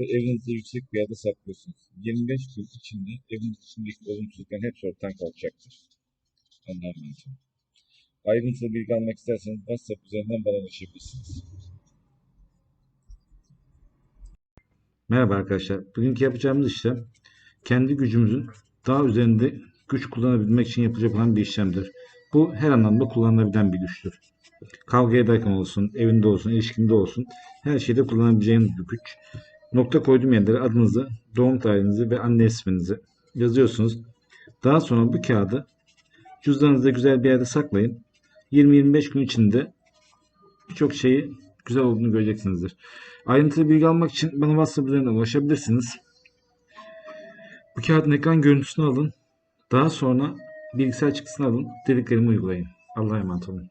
ve evinizde yüksek bir yerde saklıyorsunuz. 25 gün içinde evin içindeki olumsuzlukların hepsi ortadan kalkacaktır. Emanet olun. Ayrıntılı bilgi almak isterseniz WhatsApp üzerinden bana ulaşabilirsiniz. Merhaba arkadaşlar. Bugünkü yapacağımız işlem kendi gücümüzün daha üzerinde güç kullanabilmek için yapılacak olan bir işlemdir. Bu her anlamda kullanılabilen bir güçtür. Kavga ederken olsun, evinde olsun, ilişkinde olsun her şeyde kullanabileceğiniz bir güç. Nokta koyduğum yerlere adınızı, doğum tarihinizi ve anne isminizi yazıyorsunuz. Daha sonra bu kağıdı cüzdanınızda güzel bir yerde saklayın. 20-25 gün içinde birçok şeyi güzel olduğunu göreceksinizdir. Ayrıntılı bilgi almak için bana WhatsApp üzerinden ulaşabilirsiniz. Bu kağıdın ekran görüntüsünü alın. Daha sonra bilgisayar çıktısını alın. Dediklerimi uygulayın. Allah'a emanet olun.